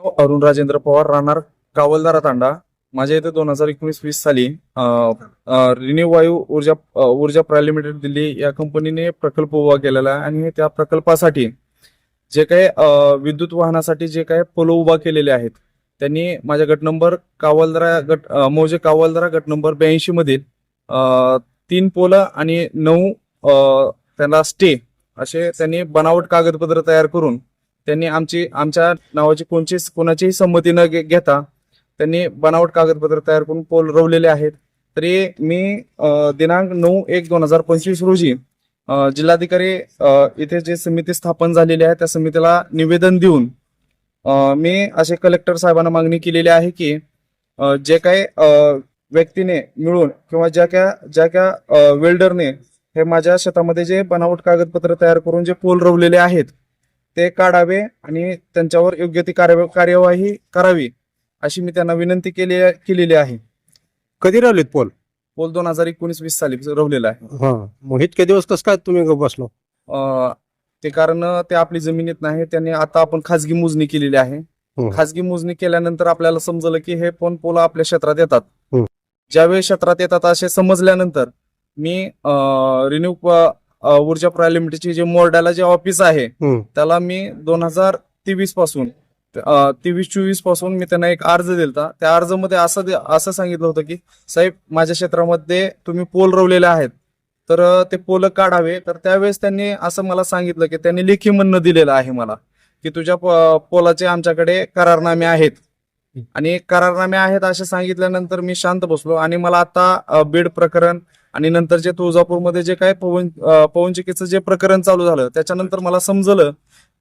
नाव अरुण राजेंद्र पवार राहणार कावलदारा तांडा. माझ्या इथे दोन हजार एकोणीस वीस साली रिन्यू वायू ऊर्जा अ, ऊर्जा प्राय लिमिटेड दिल्ली या कंपनीने प्रकल्प उभा केलेला आहे आणि त्या प्रकल्पासाठी जे काही अ, विद्युत वाहनासाठी जे काही पोलो उभा केलेले आहेत त्यांनी माझ्या गट नंबर कावलदरा गट अ, मौजे कावलदरा गट नंबर ब्याऐंशी मधील अ, तीन पोल आणि नऊ अ, त्यांना स्टे असे त्यांनी बनावट कागदपत्र तयार करून त्यांनी आमची आमच्या नावाची कोणचीच कोणाचीही संमती न घे- घेता त्यांनी बनावट कागदपत्र तयार करून पोल रवलेले आहेत. तरी मी दिनांक नऊ एक दोन हजार पंचवीस रोजी जिल्हाधिकारी इथे जे समिती स्थापन झालेली आहे त्या समितीला निवेदन देऊन मी असे कलेक्टर साहेबांना मागणी केलेली आहे की जे काही व्यक्तीने मिळून किंवा ज्या क्या ज्या क्या वेल्डरने हे माझ्या शेतामध्ये जे बनावट कागदपत्र तयार करून जे पोल रवलेले आहेत ते काढावे आणि त्यांच्यावर योग्य ती कार्य कार्यवाही करावी अशी मी त्यांना विनंती केली केलेली आहे. कधी राहिलेत पोल? पोल दोन हजार एकोणीस वीस साली रवलेला आहे. हा. मग इतके दिवस कसं काय तुम्ही बसलो? अ, ते कारण ते आपली जमिनीत नाही त्यांनी आता आपण खाजगी मोजणी केलेली आहे. हम्म. खाजगी मोजणी केल्यानंतर आपल्याला समजलं की हे पण पोल आपल्या क्षेत्रात येतात. हम्म. ज्यावेळी क्षेत्रात येतात असे समजल्यानंतर मी रिन्यू ऊर्जा प्राय लिमिटेडची जे मोरड्याला जे ऑफिस आहे. त्याला मी दोन हजार तेवीसपासून तेवीस चोवीसपासून मी त्यांना एक अर्ज दिलता. त्या अर्जामध्ये असं दे- असं सांगितलं होतं की साहेब माझ्या क्षेत्रामध्ये तुम्ही पोल रवलेले आहेत. तर ते पोल काढावे. तर त्यावेळेस त्यांनी असं मला सांगितलं की त्यांनी लेखी म्हणणं दिलेलं आहे मला की तुझ्या पोलाचे आमच्याकडे करारनामे आहेत. आणि करारनामे आहेत असे सांगितल्यानंतर मी शांत बसलो आणि मला आता बीड प्रकरण आणि नंतर जे तुळजापूरमध्ये जे काय पवन अ, पवनचक्कीचं जे प्रकरण चालू झालं त्याच्यानंतर मला समजलं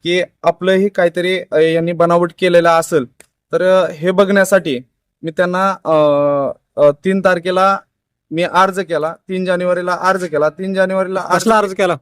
की आपलंही काहीतरी यांनी बनावट केलेलं असेल तर हे बघण्यासाठी मी त्यांना तीन तारखेला मी अर्ज केला तीन जानेवारीला अर्ज केला तीन जानेवारीला अर्ज केला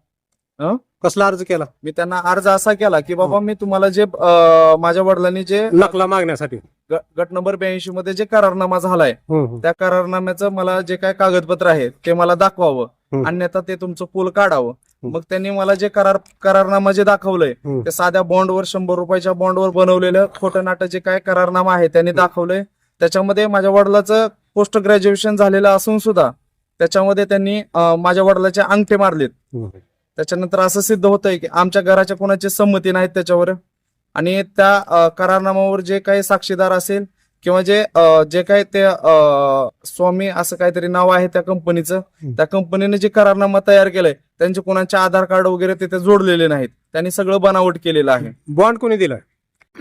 हं? कसला अर्ज केला मी त्यांना अर्ज असा केला की बाबा मी तुम्हाला जे अ, माझ्या वडिलांनी जे नकला मागण्यासाठी ग- गट नंबर ब्याऐंशी मध्ये जे करारनामा झालाय हम्म. त्या करारनाम्याचं मला जे काय कागदपत्र आहे ते मला दाखवावं हम्म. अन्यथा ते तुमचं पूल काढावं हम्म. मग त्यांनी मला जे करार करारनामा जे दाखवलंय हम्म. ते साध्या बॉन्डवर शंभर रुपयाच्या बॉन्डवर बनवलेलं खोटं नाटक जे काय करारनामा आहे त्यांनी दाखवलंय त्याच्यामध्ये माझ्या वडिलाचं पोस्ट ग्रॅज्युएशन झालेलं असून सुद्धा त्याच्यामध्ये त्यांनी अं, माझ्या वडिलाचे अंगठे मारलेत हम्म. त्याच्यानंतर असं सिद्ध होतंय की आमच्या घराच्या कोणाची संमती नाहीत त्याच्यावर. आणि त्या अ, करारनाम्यावर जे काही साक्षीदार असेल किंवा जे जे काही ते स्वामी असं काहीतरी नाव आहे त्या कंपनीचं. त्या कंपनीने जे करारनामा तयार केलाय त्यांचे कोणाचे आधार कार्ड वगैरे तिथे जोडलेले नाहीत. त्यांनी सगळं बनावट केलेलं आहे. बॉन्ड कोणी दिलाय?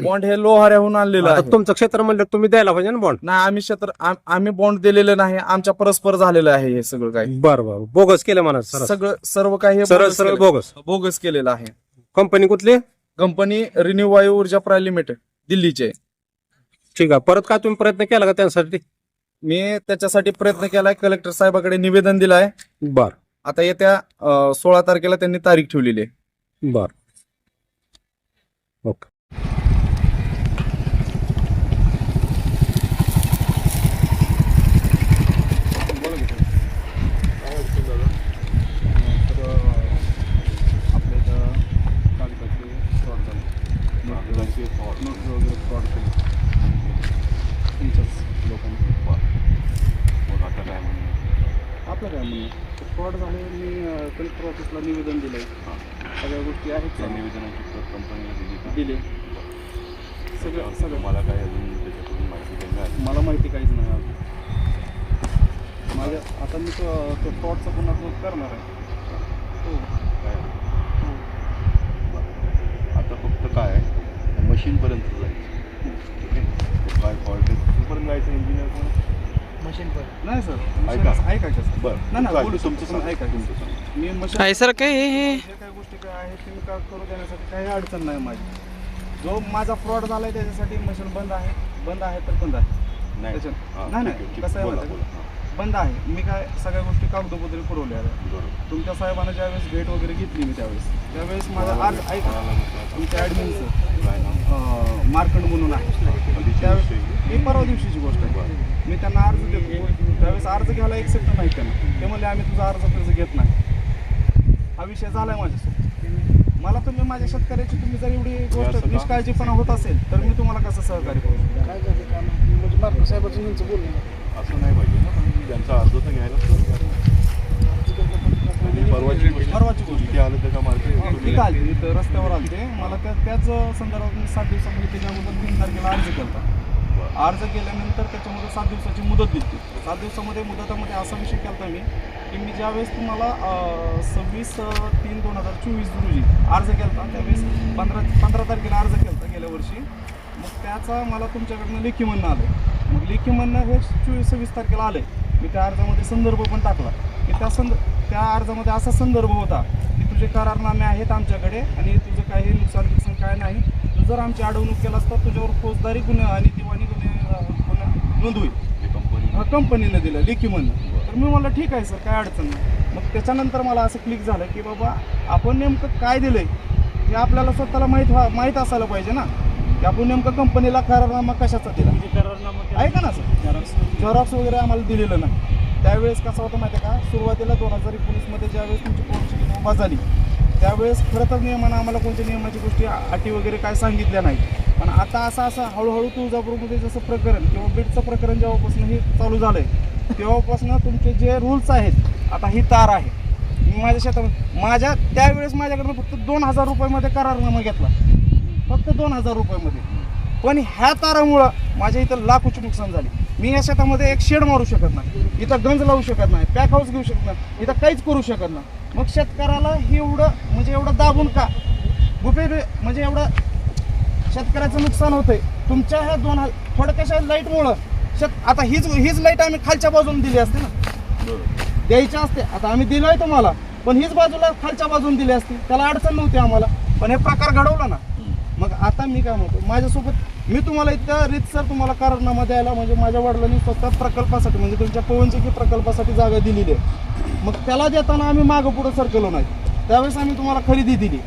बॉन्ड हे लोहाऱ्याहून आणलेलं आता आहे. तुमचं क्षेत्र म्हणलं तुम्ही द्यायला पाहिजे ना बॉन्ड नाही आम्ही क्षेत्र आम- आम्ही बॉन्ड दिलेलं नाही आमच्या परस्पर झालेलं आहे हे सगळं काही. बर बर. बोगस केलं म्हणा सगळं सर्व काही हे सरळ बोगस सरळ. बोगस. बोगस केलेलं आहे. कंपनी कुठली? कंपनी रिन्यू वायू ऊर्जा प्राय लिमिटेड दिल्लीचे. ठीक आहे. परत काय तुम्ही प्रयत्न केला का त्यांसाठी मी त्याच्यासाठी प्रयत्न केलाय कलेक्टर साहेबाकडे निवेदन दिलाय. बर. आता येत्या सोळा तारखेला त्यांनी तारीख ठेवलेली आहे. बर. ओके आपल्या इथं कागदाचे फ्रॉड झाले कागदाचे फ्रॉड वगैरे फ्रॉड केले तुमच्याच लोकांनी मग आता काय म्हणून आपलं काय म्हणणं फ्रॉड झाले मी कलेक्टर ऑफिसला निवेदन दिलं दिलंय सगळ्या गोष्टी आहेत त्या चालू. निवेदनाची प्रत कंपनीला दिली का दिले सगळं सगळं मला काय अजून त्याच्याकडून माहिती काही मला माहिती काहीच नाही अजून माझ्या आता मी तो तो फ्रॉडचा पुन्हा शोध करणार आहे हो काय आता फक्त काय मशीनपर्यंत जायचं ठीक आहे ते काय फॉल्ट आहे तिथपर्यंत जायचं इंजिनियर कोण नाही सर ऐका. ऐका का सर बरं नाही? बोलू तुमचं शकतो. सांगा. ऐका. तुमचं सांगा. मी मशीन काय सर काय हे जे काही गोष्टी काय आहेत ते मी का करू देण्यासाठी काही अडचण नाही माझी जो माझा फ्रॉड झालाय त्याच्यासाठी मशीन बंद आहे बंद आहे तर बंद आहे नाही नाही. आहे, कसं आहे आहे. हां, बंद आहे. मी काय सगळ्या गोष्टी कागदोपत्री पुरवल्या आहेत. तुमच्या साहेबांना ज्यावेळेस भेट वगैरे घेतली मी त्यावेळेस. त्यावेळेस माझा आज ऐका तुमच्या ॲडमिनचं मार्कंड म्हणून आहे. त्यावेळेस आहे ही? परवा दिवशीची गोष्ट आहे. मी त्यांना अर्ज देतो. त्यावेळेस अर्ज घ्यायला एक्सेप्ट नाही त्यांना. ते म्हणले आम्ही तुझा अर्ज अर्ज घेत नाही. हा विषय झालाय माझ्यासोबत. मला तुम्ही माझ्या शेतकऱ्याची तुम्ही जर एवढी गोष्ट का? निष्काळजीपणा होत असेल तर मी तुम्हाला कसं सहकार्य करू? झालं? म्हणजे मार्क साहेबाचं यांचं बोलणं. आहे. असं नाही पाहिजे त्यांचा अर्ज तर. आणि परवाची. इथे आलं तर मार्केट ठीक आली इथं रस्त्यावर आलते. मला त्या त्याच संदर्भात मी सात दिवसामध्ये त्याच्या अगोदर तीन तारखेला अर्ज केला अर्ज केल्यानंतर त्याच्यामध्ये सात दिवसाची मुदत दिली. सात दिवसामध्ये मुदतामध्ये असा विषय केला मी की मी ज्यावेळेस तुम्हाला सव्वीस तीन दोन हजार चोवीस रोजी अर्ज केला त्यावेळेस पंधरा पंधरा तारखेला अर्ज केला गेल्या वर्षी मग त्याचा मला तुमच्याकडनं लेखी म्हणणं आलं. मग लेखी म्हणणं हे चोवीस सव्वीस तारखेला आलं मी त्या अर्जामध्ये संदर्भ पण टाकला. की त्या संद त्या अर्जामध्ये असा संदर्भ होता की तुझे करारनामे आहेत आमच्याकडे आणि तुझं काही नुकसान नुकसान काय नाही. तू जर आमची अडवणूक केलास तर तुझ्यावर फौजदारी गुन्हा आणि दिवाणी गुन्हे गुन्हा नोंद होईल कंपनी हा, कंपनीनं दिलं लेखी म्हणणं तर मी म्हणलं ठीक आहे सर काय अडचण नाही. मग त्याच्यानंतर मला असं क्लिक झालं की बाबा आपण नेमकं काय दिलंय हे आपल्याला स्वतःला माहीत व्हा माहीत असायला पाहिजे ना. की आपण नेमकं कंपनीला करारनामा कशाचा दिला? ऐका ना सर. झेरॉक्स वगैरे आम्हाला दिलेलं नाही. त्यावेळेस कसं होतं माहिती आहे का? सुरुवातीला दोन हजार एकोणीसमध्ये ज्यावेळेस तुमची कोर्टची उभा झाली त्यावेळेस खरं तर नियमानं आम्हाला कोणत्या नियमाची गोष्टी अटी वगैरे काय सांगितल्या नाही पण आता असं असं हळूहळू तुळजापूरमध्ये जसं प्रकरण किंवा बीडचं प्रकरण जेव्हापासून हे चालू झालं आहे तेव्हापासून तुमचे जे रूल्स आहेत आता ही तार आहे. मी माझ्या शेतामध्ये माझ्या त्यावेळेस माझ्याकडनं फक्त दोन हजार रुपयामध्ये करारनामा घेतला. फक्त दोन हजार रुपयामध्ये. पण ह्या तारामुळं माझ्या इथं लाखोची नुकसान झाली. मी या शेतामध्ये एक शेड मारू शकत नाही. इथं गंज लावू शकत नाही. पॅक हाऊस घेऊ शकत नाही. इथं काहीच करू शकत नाही. मग शेतकऱ्याला हे एवढं म्हणजे एवढं दाबून का? गुपे म्हणजे एवढं शेतकऱ्याचं नुकसान होतंय. तुमच्या ह्या दोन हा- थोडक्याशा लाईटमुळं शेत आता हीच हीच लाइट आम्ही खालच्या बाजूने दिली असते ना. द्यायची असते. आता आम्ही दिलोय तुम्हाला पण हीच बाजूला खालच्या बाजून दिली असती. त्याला अडचण नव्हती आम्हाला. पण हे प्रकार घडवला ना. मग आता मी काय म्हणतो? माझ्यासोबत मी तुम्हाला इतक्या रीतसर तुम्हाला करारनामा द्यायला म्हणजे माझ्या वडिलांनी स्वतः प्रकल्पासाठी म्हणजे तुमच्या पवनचक्की प्रकल्पासाठी जागा दिलेली आहे. मग त्याला देताना आम्ही मागं पुढं सरकलो नाही. त्यावेळेस आम्ही तुम्हाला खरेदी दिली.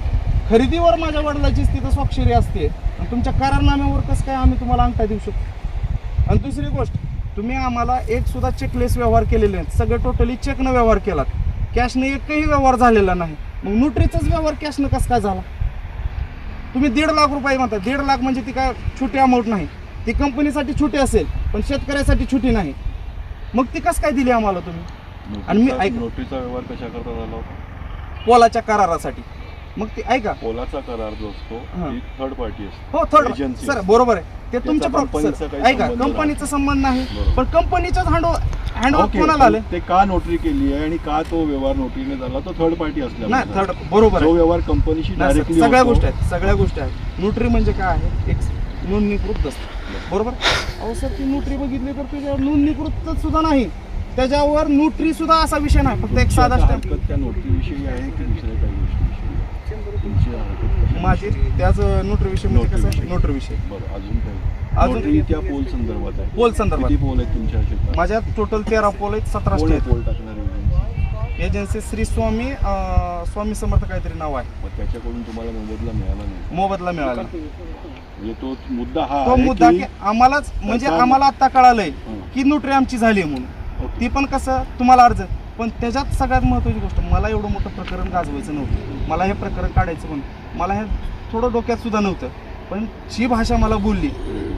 खरेदीवर माझ्या वडिलाची तिथं स्वाक्षरी असते. आणि तुमच्या करारनाम्यावर कसं काय आम्ही तुम्हाला अंगठा देऊ शकतो? आणि दुसरी गोष्ट तुम्ही आम्हाला एक सुद्धा चेकलेस व्यवहार केलेले आहेत सगळे टोटली चेकनं व्यवहार केलात. कॅशने एकही व्यवहार झालेला नाही. मग न्यूट्रीचाच व्यवहार कॅशनं कसं काय झाला? तुम्ही दीड लाख रुपये म्हणता. दीड लाख म्हणजे ती काय छोटी अमाऊंट नाही. ती कंपनीसाठी छोटी असेल पण शेतकऱ्यासाठी छोटी नाही. मग ती कसं काय दिली आम्हाला तुम्ही? आणि मी ऐक- नोटीचा व्यवहार कशा करता झाला होता? पोलाच्या करारासाठी. मग ती ऐका. पोलाचा करार जो असतो हा. थर्ड पार्टी असते. हो थर्ड Agency. सर बरोबर आहे. ते तुमच्या कंपनीचा काही ऐका संबंध कंपनीचा संबंध नाही बरोबर. पण कंपनीचाच हँड हँडओव्हर ओके, कोणाला आले? पण ते का नोटरी केली आहे आणि का तो व्यवहार नोटरीने झाला? तो थर्ड पार्टी नाही असल्यामुळे थर्ड बरोबर जो आहे. व्यवहार कंपनीशी नाही, डायरेक्टली सगळ्या गोष्टी आहेत सगळ्या गोष्टी आहेत. न्यूट्री म्हणजे काय आहे? एक नोंदणीकृत दस्त. बरोबर? अहो सर ती न्यूट्री बघितली तर त्याच्यावर नोंदणीकृत सुद्धा नाही. त्याच्यावर न्यूट्री सुद्धा असा विषय नाही. फक्त एक साधा स्टॅम्प हरकत त्या नोटरी विषयी आहे की दुसऱ्या काही गोष्टीविषयी तुमची? माझी त्याच न्यूट्री विषय म्हणजे कसं नोटरी. नोटरी विषय बरं अजून काही अजून- नोटरी त्या पोल संदर्भात आहे. पोल संदर्भात. किती पोल आहेत तुमच्या माझ्या टोटल तेरा पोल आहेत सतरा कोण आहे स्टेट पोल टाकणारी एजन्सी श्री स्वामी अं, स्वामी समर्थ काहीतरी नाव आहे. मग त्याच्याकडून तुम्हाला मोबदला मिळाला नाही. मोबदला मिळाला. म्हणजे तो मुद्दा हा तो आहे मुद्दा की की आम्हालाच म्हणजे त्याचा- आम्हाला आता कळालंय हं. की न्यूट्री आमची झाली म्हणून. ओके. ती पण कसं? तुम्हाला अर्ज. पण त्याच्यात सगळ्यात महत्त्वाची गोष्ट मला एवढं मोठं प्रकरण गाजवायचं नव्हतं. मला हे प्रकरण काढायचं पण मला हे थोडं डोक्यात सुद्धा नव्हतं. पण जी भाषा मला बोलली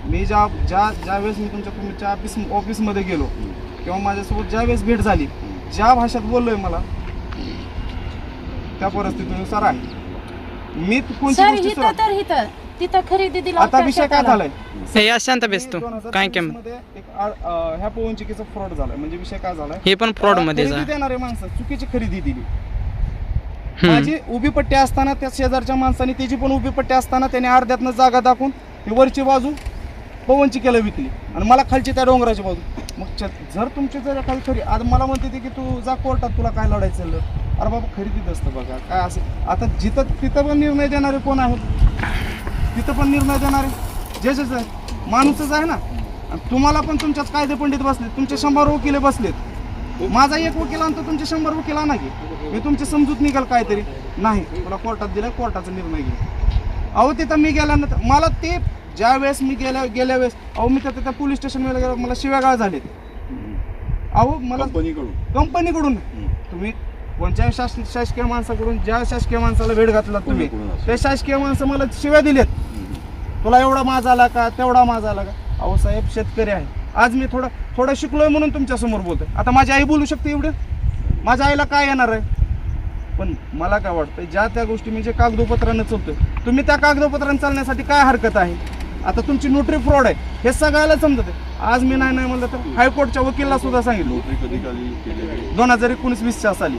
मी ज्या ज्या ज्यावेळेस मी तुमच्या तुमच्या ऑफिस ऑफिसमध्ये गेलो किंवा माझ्यासोबत ज्यावेळेस भेट झाली ज्या भाषेत बोललोय मला त्या परिस्थितीनुसार आहे. मी कोणती सर गोष्ट तिथं खरेदी दिला आता विषय काय झालाय हे या शांत बेस तू मी 2023 काय केममध्ये एक आ- अं, ह्या पवनचक्कीचा फ्रॉड झालाय. म्हणजे विषय काय झालाय हे पण फ्रॉडमध्ये खरेदी देणारे माणसं चुकीची खरेदी दिली. हम्म. माझी उभी पट्टी असताना त्या शेजारच्या माणसाने त्याची पण उभी पट्टी असताना त्याने अर्ध्यातनं जागा दाखवून ती वरची बाजू पवनची केलं विकली. आणि मला खालची त्या डोंगराची बाजू. मग च- जर तुमची जर एखादी खरी आज मला म्हणते ते की तू जा कोर्टात तुला काय लढायचं आहे? अरे बाबा खरेदीत असतं बघा. काय असं? आता जिथं तिथं पण निर्णय देणारे कोण आहेत? तिथं पण निर्णय देणारे. जे जे जे- माणूसच आहे ना. आणि तुम्हाला पण तुमच्याच कायदे पंडित बसलेत. तुमचे शंभर वकिले बसलेत. माझा एक वकील आणतो तुमचे शंभर वकील आणा की. मी तुमची समजूत निघाल काहीतरी. नाही. तुला कोर्टात दिलं कोर्टाचा निर्णय घे अहो तिथं मी गेल्यानंतर मला ते ज्या वेळेस मी गेल्या गेल्या वेळेस अहो मी त्या त्या पोलीस स्टेशनमध्ये गेलो मला शिव्यागाळ झालेत. अहो मला कंपनीकडून. कंपनीकडून. तुम्ही कोणत्याही शास शासकीय माणसाकडून ज्या शासकीय माणसाला भेट घातला तुम्ही कोणाकडून असो. ते शासकीय माणसं मला शिव्या दिलेत. तुला एवढा माज आला का? तेवढा माज आला का? अहो साहेब शेतकरी आहे. आज मी थोडा थोडा शिकलोय म्हणून तुमच्यासमोर बोलतोय. आता माझी आई बोलू शकते एवढं? माझ्या आईला काय येणार आहे? पण मला काय वाटतं ज्या त्या गोष्टी मी जे कागदोपत्रानं चलतोय तुम्ही त्या कागदोपत्रानं चालण्यासाठी काय हरकत आहे? आता तुमची नोटरी फ्रॉड आहे. हे सगळ्याला समजत आहे. आज मी नाही नाही म्हणलं तर हायकोर्टच्या वकीलला सुद्धा सांगितलं. दोन हजार एकोणीस वीसच्या साली.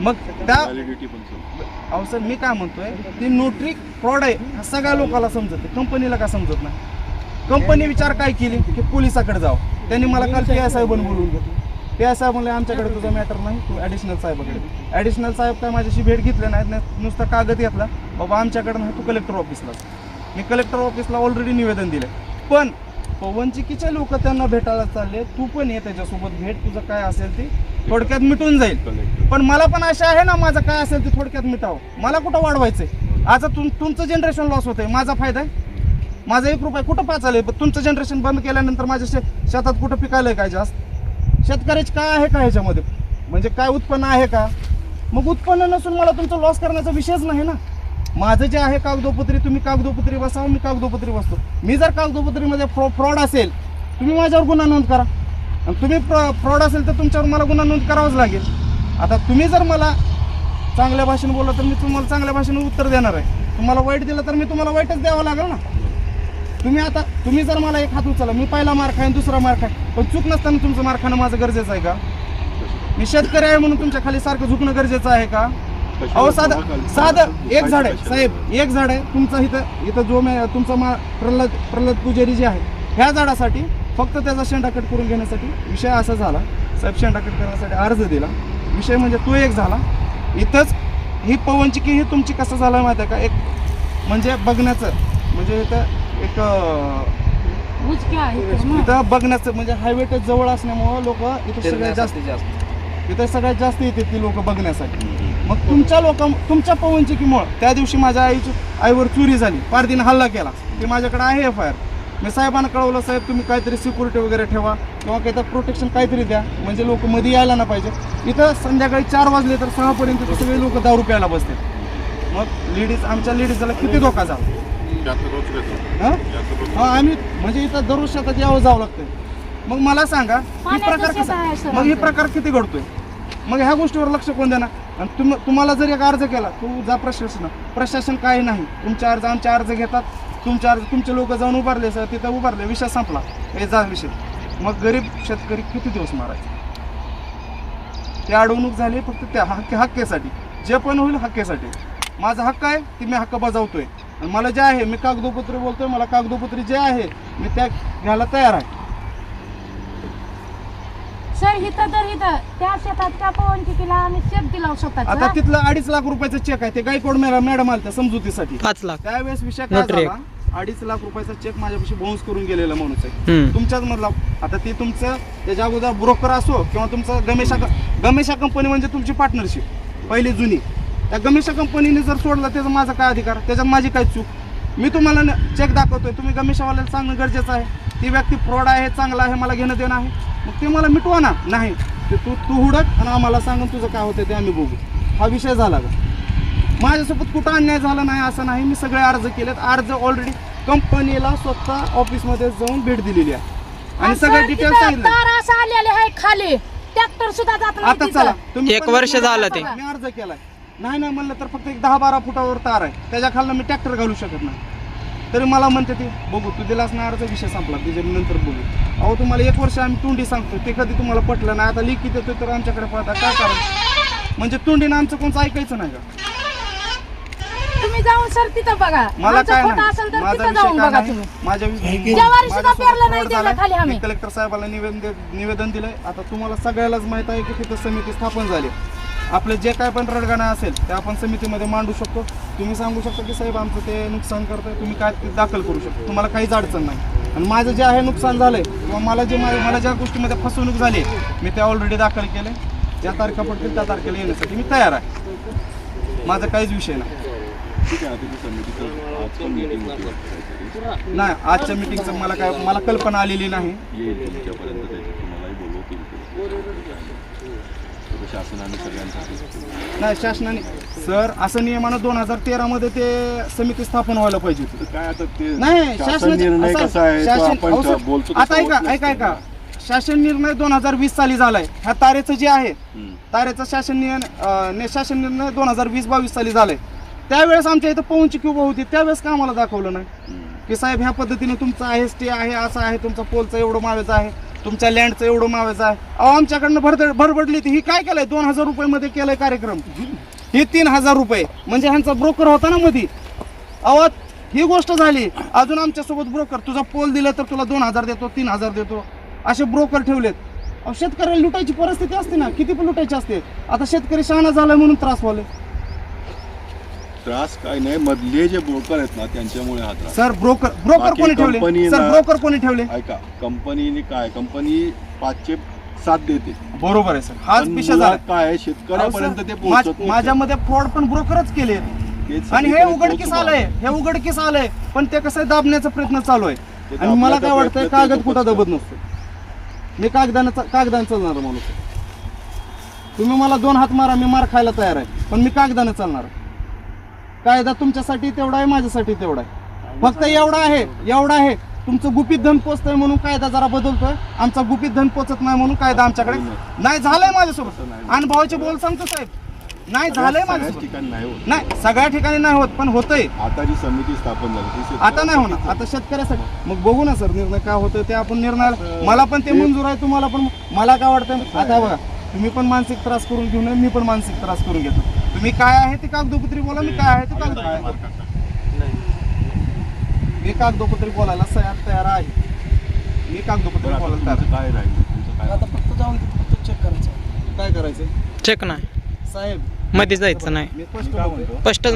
मग त्या व्हॅलिडिटी पण सांग. अहो सर मी काय म्हणतोय ती नोटरी फ्रॉड आहे हा सगळ्या लोकांना समजत कंपनीला का समजत नाही? कंपनी विचार काय केली? की पोलिसाकडे जावं त्यांनी मला काल पी आय साहेबांनी बोलवून घेतलं. पी आय साहेब म्हणले आमच्याकडे तुझा मॅटर नाही तू ॲडिशनल साहेबाकडे ॲडिशनल साहेब काय माझ्याशी भेट घेतले नाहीत नाही नुसता कागद घेतला. बाबा आमच्याकडे नाही तू कलेक्टर ऑफिसला मी कलेक्टर ऑफिसला ऑलरेडी निवेदन दिलं पण पवनचिकीचे लोक त्यांना भेटायला चालले? तू पण ये त्याच्यासोबत भेट तुझं काय असेल ते. थोडक्यात मिटून जाईल. पण मला पण आशा आहे ना माझं काय असेल ते थोडक्यात मिटावं. मला कुठं वाढवायचंय? आता तुम तुमचं जनरेशन लॉस होतंय. माझा फायदा आहे. माझा एक रुपये कुठं पाचालय? तुमचं जनरेशन बंद केल्यानंतर माझ्या शे शेतात कुठं पिकायलंय काय जास्त? शेतकऱ्याची काय आहे का ह्याच्यामध्ये? म्हणजे काय उत्पन्न आहे का? मग उत्पन्न नसून मला तुमचं लॉस करण्याचा विषयच नाही ना. माझं जे आहे कागदोपत्री तुम्ही कागदोपत्री बसावं मी कागदोपत्री बसतो. मी जर कागदोपत्रीमध्ये फ्रॉ फ्रॉड असेल तुम्ही माझ्यावर गुन्हा नोंद करा. आणि तुम्ही फ्रॉड असेल तर तुमच्यावर मला गुन्हा नोंद करावाच लागेल. आता तुम्ही जर मला चांगल्या भाषेने बोलला तर मी तुम्हाला चांगल्या भाषेने उत्तर देणार आहे. तुम्हाला वाईट दिलं तर मी तुम्हाला वाईटच द्यावं लागेल ना. तुम्ही आता तुम्ही जर मला एक हात उचलला मी पहिला मार खाईन दुसरा मार खाईन पण चूक नसताना तुमचं मार खाणं माझं गरजेचं आहे का? मी शेतकरी आहे म्हणून तुमच्या खाली सारखं झुकणं गरजेचं आहे का? अहो साधं साधं एक झाड आहे साहेब एक झाड आहे. तुमचं इथं इथं जो मे तुमचा मा प्रल्हाद प्रल्हाद पुजारी जे आहे ह्या झाडासाठी फक्त त्याचा शेंडा कट करून घेण्यासाठी विषय असा झाला. साहेब शेंडा कट करण्यासाठी अर्ज दिला. विषय म्हणजे तो एक झाला. इथंच ही पवनची की ही तुमची कसं झालं माहिती आहे का? एक म्हणजे बघण्याचं म्हणजे इथं एक इथं बघण्याचं म्हणजे हायवे जवळ असल्यामुळं लोक इथं सगळ्यात जास्त इथं सगळ्यात जास्त येते ती लोक बघण्यासाठी. मग तुमच्या लोक तुमच्या पवनचक्कीमुळं त्या दिवशी माझ्या आईची आईवर चोरी झाली. पारदीने हल्ला केला. ते माझ्याकडे आहे एफ आय आर. मी साहेबांना कळवलं साहेब तुम्ही काहीतरी सिक्युरिटी वगैरे ठेवा किंवा काहीतरी प्रोटेक्शन काहीतरी द्या. म्हणजे लोक मध्ये यायला ना पाहिजे. इथं संध्याकाळी चार वाजले तर सहापर्यंत सगळे लोक दारू प्यायला बसते मग लेडीज आमच्या लेडीजला किती धोका झाला? हा? हा आम्ही म्हणजे इथं दररोज शेतात यावं जावं लागतंय. मग मला सांगा ही प्रकार कसा मग ही. प्रकार किती घडतोय? मग ह्या गोष्टीवर लक्ष कोण देणार? आणि तुम तुम्हाला जर एक अर्ज केला तू जा प्रशासन प्रशासन काही नाही. तुमचे अर्ज आमचे अर्ज घेतात. तुमचे अर्ज तुमचे लोक जाऊन उभारले सर तिथं उभारले विषय संपला. हे जा विषय. मग गरीब शेतकरी किती दिवस मारायचे? ते अडवणूक झाली फक्त त्या हक्क हक्केसाठी. जे पण होईल हक्केसाठी. माझा हक्क आहे ती मी हक्क बजावतोय. आणि मला जे आहे मी कागदोपत्री बोलतोय मला कागदोपत्री जे आहे मी त्या घ्यायला तयार आहे. सर इथं तर इथं. त्या शेतात त्या पवन आम्ही शेत दिला आता स्वतःच तिथलं अडीच लाख रुपयाचा चेक आहे ते गायकवाड मॅडम मॅडम आलत्या समजुतीसाठी. पाच लाख. त्यावेळेस विषय काय झाला? अडीच लाख रुपयाचा चेक माझ्यापाशी बाउन्स करून गेलेला माणूस आहे. तुमच्याच मधला. आता ते तुमचं त्याच्या अगोदर ब्रोकर असो किंवा तुमचं गमेशा गमेशा कंपनी म्हणजे तुमची पार्टनरशिप पहिली जुनी. त्या गमेशा कंपनीने जर सोडलं त्याचा माझा काय अधिकार? त्याच्यात माझी काय चूक? मी तुम्हाला चेक दाखवतोय. तुम्ही गमेशावाल्याला सांगणं गरजेचं आहे. ती व्यक्ती फ्रॉड आहे चांगला आहे मला घेणं देणं आहे. मग ते मला मिटवा ना नाही. ते तू तू हुडक आणि आम्हाला सांगून तुझं काय होतं ते आम्ही बघू. हा विषय झाला का? माझ्यासोबत कुठं अन्याय झाला नाही असं नाही. मी सगळे अर्ज केलेत. अर्ज ऑलरेडी कंपनीला स्वतः ऑफिसमध्ये जाऊन भेट दिलेली आहे. आणि सगळे डिटेल्स सांगितले तार असं आलेले आहे खाली. ट्रॅक्टर सुद्धा जात नाही आता तिथं. चला तुम्ही एक पण वर्ष झालं ते. मी अर्ज केलाय. नाही नाही म्हणलं तर फक्त एक दहा बारा फुटावर तार आहे. त्याच्या खालनं मी ट्रॅक्टर घालू शकत नाही. तरी मला म्हणते ते बघू तू दिलास ना अर्ज विषय संपला. तुझ्या नंतर बघू अहो तुम्हाला एक वर्ष आम्ही तोंडी सांगतो ते कधी तुम्हाला पटलं नाही. आता लिखित येतो तर आमच्याकडे पळता काय कारण म्हणजे तोंडीनं आमचं कोणचं ऐकायचं नाही का? जाऊन सर तिथं बघा. मला आमचं काय खोटं नाही. असेल तर माझा तिथं विषय जाऊन काय बघा नाही. तुम्ही. माझ्या ज्वारी सुद्धा माझ्यासोबत पेरलं नाही झालाय. खाली आम्ही. मी कलेक्टर साहेबाला निवेदन निवेदन दिलंय. आता तुम्हाला सगळ्यालाच माहीत आहे की तिथं समिती स्थापन झाली. आपले जे काय पण रडगाणं असेल ते आपण समितीमध्ये मांडू शकतो. तुम्ही सांगू शकता की साहेब आमचं ते नुकसान करतंय. तुम्ही काय ते दाखल करू शकता? तुम्हाला काहीच अडचण नाही. आणि माझं जे आहे नुकसान झालंय किंवा मला जे मा- मला ज्या गोष्टीमध्ये फसवणूक झाली मी ते ऑलरेडी दाखल केले ज्या तारखा पडतील त्या तारखेला येण्यासाठी मी तयार आहे. माझा काहीच विषय नाही. ठीक आहे आता ती समितीचं आज पण मीटिंग होती वाटतं काहीतरी. नाही आजच्या मिटिंगचं मला काय मला कल्पना आलेली नाही येईल तुमच्यापर्यंत त्याची तुम्हालाही बोलवतील ते. तर शासनाने सगळ्यांसाठी नाही शासनाने सर असं नियमानं दोन हजार तेरा मध्ये ते समिती स्थापन व्हायला पाहिजे होती तर काय आता ते नाही शासन शासनाचे- निर्णय असं- कसा आहे तो शासन- आपण अहो, सर, बोलतो तसं आता होत ऐका. ऐका ऐका शासन निर्णय दोन हजार वीस साली झालाय ह्या तारेचं जे आहे हम्म. तारेचा शासन निर्णय शासन निर्णय दोन हजार वीस बावीस साली झालाय त्यावेळेस आमच्या इथं पवनची क्यूब होती त्यावेळेस का आम्हाला दाखवलं नाही. की साहेब ह्या पद्धतीने तुमचं आहे स्टे आहे असं आहे तुमचा पोलचं एवढं मावेचं आहे तुमच्या लँडचं एवढं मावेचं आहे. अहो आमच्याकडनं भरद भरबडली ती. ही काय केलंय? दोन हजार रुपये मध्ये केलंय कार्यक्रम. ही तीन हजार रुपये. म्हणजे ह्यांचा ब्रोकर होता ना मधी. अहो ही गोष्ट झाली. अजून आमच्यासोबत ब्रोकर तुझा पोल दिला तर तुला दोन हजार देतो तीन हजार देतो. असे ब्रोकर ठेवलेत. अहो शेतकऱ्याला लुटायची परिस्थिती असते ना. किती पण लुटायची असते. आता शेतकरी शहाणा झालाय म्हणून त्रास व्हायला त्रास काय नाही मधले जे ब्रोकर आहेत ना त्यांच्यामुळे हा त्रास. सर ब्रोकर ब्रोकर बाकी कोणी ठेवले? company सर ना- ब्रोकर कोणी ठेवले? ऐका कंपनीने काय? कंपनी पाचशे सात देते. बरोबर आहे सर. हाच पण विषय मुळात झाला काय आहे, अहो, शेतकऱ्यापर्यंत सर, ते मा- पोहोचत नाही. माझ्यामध्ये फ्रॉड पण ब्रोकरच केले तेच आणि हे सगळीकडे उघडकीस आलंय. हे उघडकीस आलंय. पण ते कसं आहे, दाबण्याचा प्रयत्न चालू आहे. आणि दाबण्याचा मला काय वाटतंय प्रयत्न ते कागद लोकच कुठं दबत. नसतो? मी कागदानं कागदानं चालणार माणूस. आहे. तुम्ही मला दोन हात मारा मी मार खायला तयार आहे. पण मी कागदानं चालणार आहे. कायदा तुमच्यासाठी तेवढा आहे माझ्यासाठी तेवढा आहे. फक्त एवढा आहे एवढा आहे. तुमचं गुपित धन पोचतंय म्हणून कायदा जरा बदलतोय. आमचा गुपित धन पोचत नाही म्हणून कायदा आमच्याकडे नाही झालंय माझ्यासोबत. अनुभवाचे बोल सांगतो साहेब. नाही झालंय माझ्यासोबत. ठिकाणी नाही होत. नाही सगळ्या ठिकाणी नाही होत पण होतंय. आता जी समिती स्थापन झाली आता नाही होणार. आता शेतकऱ्यासाठी. मग बघू ना सर निर्णय काय होतं ते आपण निर्णय मला पण ते मंजूर आहे तुम्हाला पण मला काय वाटतं आता बघा. तुम्ही पण मानसिक त्रास करून घेऊ नये मी पण मानसिक त्रास करून घेतो. तुम्ही काय आहे ते कागदोपत्री बोला मी काय आहे ते कागदोपत्री मी कागदोपत्री बोलायला तयार तयार आहे. मी कागदोपत्री बोलायला तयार काय राहील? तुमचं काय? आता फक्त जाऊन तिथे फक्त चेक करायचं आहे. काय करायचं चेक नाही. साहेबमध्ये जायचं नाही. मी स्पष्ट काय. म्हणतो? स्पष्टच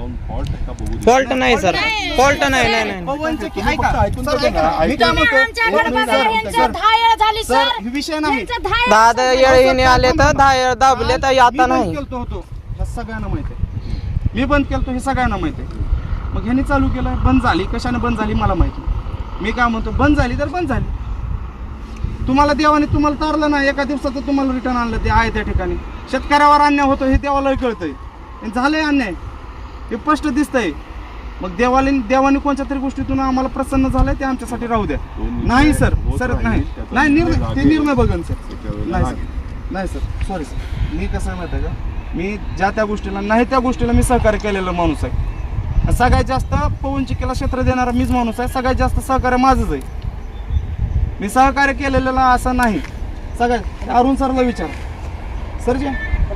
जाऊन फॉल्ट का बघू दे. फॉल्ट नाही सर. फॉल्ट नाही नाही नाही पवनचं की तुम्ही ऐका फक्त ऐकून सर, तर ऐका. घ्या. ना. मी काय तुम्ही म्हणतोय आमच्याकडे एक मिनिट बघा, सर, यांचं सर, दहा वेळा झाली सर सर. हे विषय नाही. यांचं दहा वेळा दहा दहा वेळ येणे आले तर दहा वेळ दाबले तर मी आता बंद नाही. केलतो होतो ह्या सगळ्यांना माहिती आहे. मी बंद केलतो हे सगळ्यांना माहिती आहे. मग ह्यांनी चालू केलं बंद झाली. कशाने बंद झाली मला माहिती नाही. मी काय म्हणतो बंद झाली तर बंद झाली. तुम्हाला देवाने तुम्हाला तारलं नाही एका दिवसाचं तुम्हाला रिटर्न आणलं ते आहे त्या ठिकाणी. शेतकऱ्यावर अन्याय होतो हे देवालाही कळतंय. आणि झालंय अन्याय. हे स्पष्ट दिसतंय. मग देवाने देवाने कोणत्या तरी गोष्टीतून आम्हाला प्रसन्न झालंय ते आमच्यासाठी राहू द्या. नाही सर सर नाही. नाही निर्णय ते. निर्णय बघन सर नाही. सर नाही सर सॉरी सर मी कसं आहे माहिती आहे का? मी ज्या त्या गोष्टीला नाही त्या गोष्टीला मी सहकार्य केलेला माणूस आहे. सगळ्यात जास्त पवन चिकेला क्षेत्र देणारा मीच माणूस आहे. सगळ्यात जास्त सहकार्य माझंच आहे. मी सहकार्य केलेलं असं नाही. सगळ्यात अरुण सरला विचार. सर जी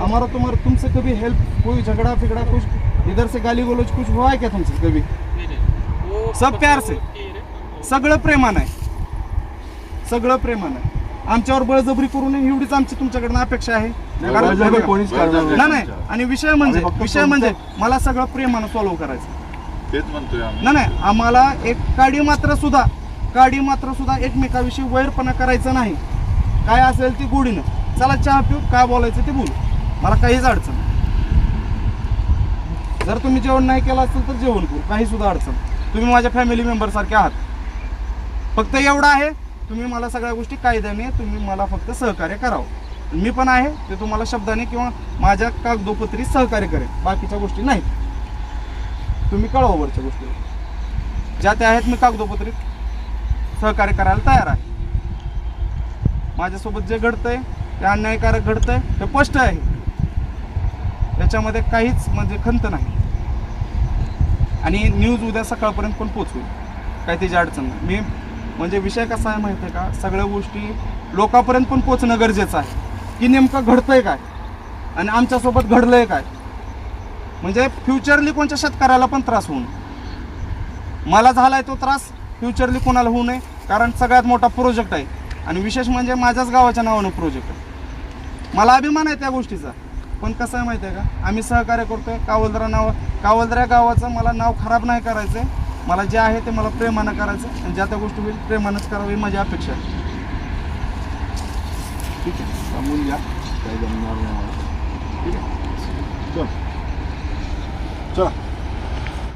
हमारा तुम्हारा तुमसे कभी हेल्प कोई झगड़ा फिगड़ा कुछ इधर से गाली गलोच कुछ हुआ है क्या तुमसे कभी? सब प्यार से। सगळं प्रेमानं आहे. सगळं प्रेमानं आहे. आमच्यावर बळजबरी करू नये एवढीच आमची तुमच्याकडनं अपेक्षा आहे. कारण बळजबरी कोणीच करणार नाही. नाही नाही. आणि विषय म्हणजे आम्ही फक्त विषय म्हणजे मला सगळं प्रेमानं सॉल्व्ह करायचं. तेच म्हणतोय आम्ही. नाही नाही. आम्हाला एक काडी मात्र सुद्धा काडी मात्र सुद्धा एकमेकाविषयी वैरपणा करायचा नाही. काय असेल ती गोडीनं. चला चहा पिऊ काय बोलायचं ते बोलू. मला काहीच अडचण नाही. जर तुम्ही जेवण नाही केलं असेल तर जेवण करू. काही सुद्धा अडचण. तुम्ही माझ्या फॅमिली मेंबर सारखे आहात. फक्त एवढं आहे तुम्ही मला सगळ्या गोष्टी कायद्याने तुम्ही मला फक्त सहकार्य करावं. मी पण आहे ते तुम्हाला शब्दाने किंवा माझ्या कागदोपत्री सहकार्य करेल बाकीच्या गोष्टी नाहीत तुम्ही कळवा वरच्या गोष्टी. ज्या त्या आहेत मी कागदोपत्री सहकार्य करायला तयार आहे. माझ्यासोबत जे घडतंय ते अन्यायकारक घडतंय ते स्पष्ट आहे. याच्यामध्ये काहीच म्हणजे खंत नाही. आणि न्यूज उद्या सकाळपर्यंत पण पोचवेल काही त्याची अडचण नाही. मी म्हणजे विषय कसा आहे माहिती आहे का? सगळ्या गोष्टी लोकांपर्यंत पण पोचणं गरजेचं आहे. की नेमकं घडतंय काय? आणि आमच्यासोबत घडलंय काय? म्हणजे फ्युचरली कोणत्या शेतकऱ्याला पण त्रास होऊ नये. मला झालाय तो त्रास फ्युचरली कोणाला होऊ नये कारण सगळ्यात मोठा प्रोजेक्ट आहे. आणि विशेष म्हणजे माझ्याच गावाच्या नावानं प्रोजेक्ट आहे. मला अभिमान आहे त्या गोष्टीचा. पण कसं आहे माहिती आहे का? आम्ही सहकार्य करतो आहे कावलदरा नाव कावलदरा गावाचं मला नाव खराब नाही करायचं. आहे मला जे आहे ते मला प्रेमानं करायचं आहे आणि ज्या त्या गोष्टी होईल प्रेमानंच करावी माझी अपेक्षा आहे. ठीक आहे? सांगून घ्या. काही जमणार नाही ठीक आहे? चल. चला.